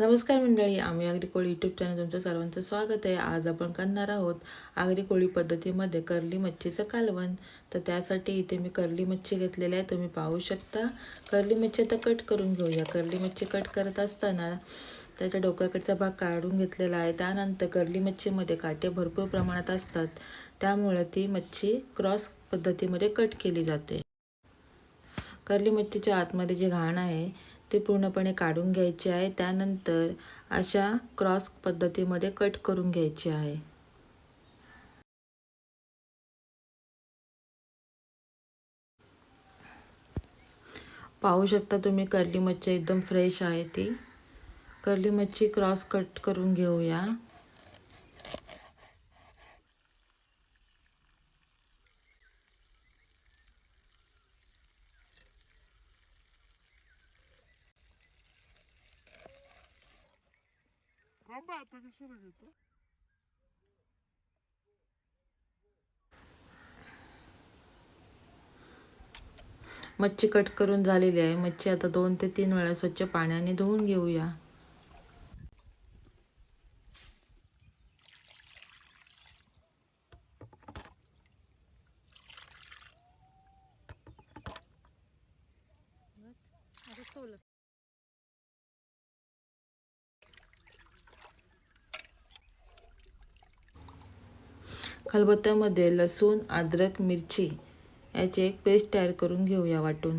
नमस्कार मंडळी आम्ही आगरी कोळी यूट्यूब चॅनल तुमचं सर्वांचं स्वागत आहे. आज आपण करणार आहोत आगरी कोळी पद्धतीमध्ये कर्ली मच्छीचं कालवण. तर त्यासाठी इथे मी कर्ली मच्छी घेतलेली आहे तुम्ही पाहू शकता. कर्ली मच्छी आता कट करून घेऊया. कर्ली मच्छी कट करत असताना त्याच्या डोक्याकडचा भाग काढून घेतलेला आहे. त्यानंतर कर्ली मच्छीमध्ये काटे भरपूर प्रमाणात असतात. त्यामुळे ती मच्छी क्रॉस पद्धतीमध्ये कट केली जाते. कर्ली मच्छीच्या आतमध्ये जे घाण आहे ते पूर्णपणे काढून घ्यायचे आहे. त्यानंतर अशा क्रॉस पद्धतीमध्ये कट करून घ्यायचे आहे. पाहू शकता तुम्ही कर्ली मच्छी एकदम फ्रेश आहे ती. कर्ली मच्छी क्रॉस कट करून घेऊया. थांबा आता कशाला घेतो? मच्छी कट करून झालेली आहे. मच्छी आता दोन ते तीन वेळा स्वच्छ पाण्याने धुवून घेऊया. खलबत्त्यामध्ये लसूण अद्रक मिरची याची एक पेस्ट तयार करून घेऊया वाटून.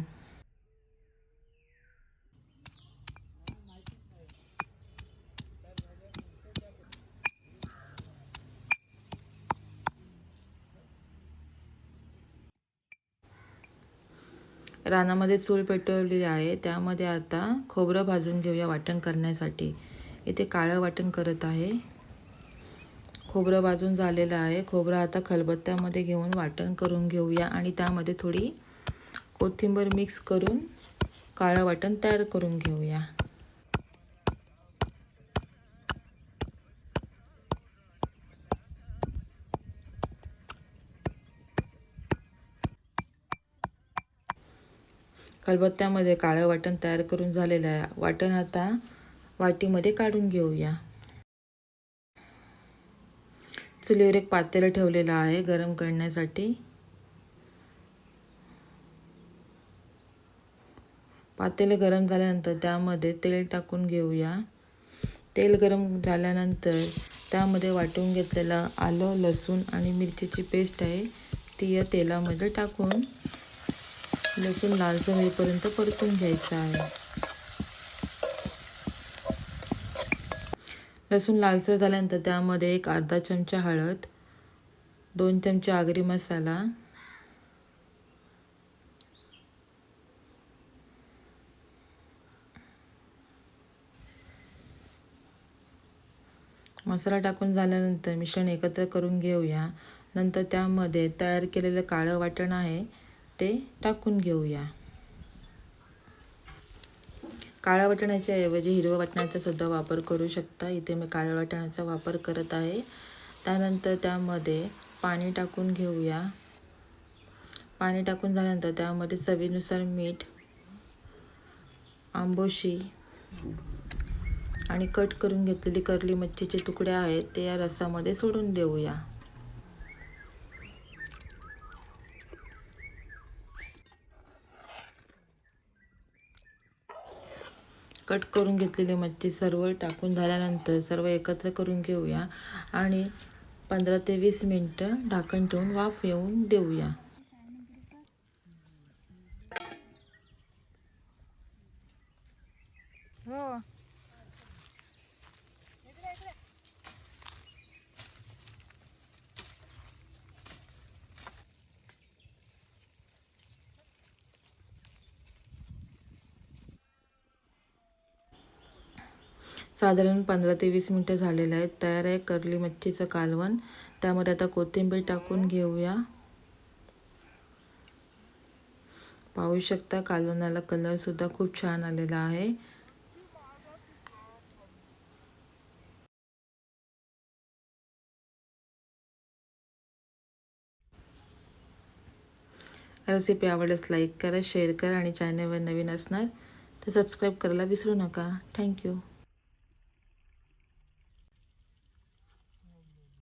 रानामध्ये चूल पेटवलेली आहे. त्यामध्ये आता खोबरं भाजून घेऊया वाटण करण्यासाठी. इथे काळं वाटण करत आहे. खोबरं भाजून झालेलं आहे. खोबरं आता खलबत्त्यामध्ये घेऊन वाटण करून घेऊया आणि त्यामध्ये थोडी कोथिंबीर मिक्स करून काळं वाटण तयार करून घेऊया. खलबत्त्यामध्ये काळं वाटण तयार करून झालेलं आहे. वाटण आता वाटीमध्ये काढून घेऊया. चुलीवर एक पातेलं ठेवलेलं आहे गरम करण्यासाठी. पातेलं गरम झाल्यानंतर त्यामध्ये तेल टाकून घेऊया. तेल गरम झाल्यानंतर त्यामध्ये वाटून घेतलेलं आलं लसूण आणि मिरचीची पेस्ट आहे ती या तेलामध्ये टाकून लसूण लालसर होईपर्यंत परतून घ्यायचं आहे. लसूण लालसर झाल्यानंतर त्यामध्ये एक अर्धा चमचा हळद दोन चमचे आगरी मसाला मसाला टाकून झाल्यानंतर मिश्रण एकत्र करून घेऊया. नंतर त्यामध्ये तयार केलेलं काळं वाटण आहे ते टाकून घेऊया. काळ्या वाटण्याच्या ऐवजी हिरव्या वाटण्याचा सुद्धा वापर करू शकता. इथे मी काळ्या वाटण्याचा वापर करत आहे. त्यानंतर त्यामध्ये पाणी टाकून घेऊया. पाणी टाकून झाल्यानंतर त्यामध्ये चवीनुसार मीठ आंबोशी आणि कट करून घेतलेली करली मच्छीचे तुकडे आहेत ते या रसामध्ये सोडून देऊया. कट करून घेतलेली मच्छी सर्व टाकून झाल्यानंतर सर्व एकत्र करून घेऊया आणि पंधरा ते वीस मिनटं ढाकण ठेवून वाफ येऊन देऊया. हो. साधारण पंधरा ते वीस मिनटं झालेलं आहेत. तयार आहे करली मच्छीचं कालवण. त्यामध्ये आता कोथिंबीर टाकून घेऊया. पाहू शकता कालवणाला कलरसुद्धा खूप छान आलेला आहे. रेसिपी आवडल्यास लाईक करा शेअर करा आणि चॅनलवर नवीन असणार तर सबस्क्राईब करायला विसरू नका. थँक्यू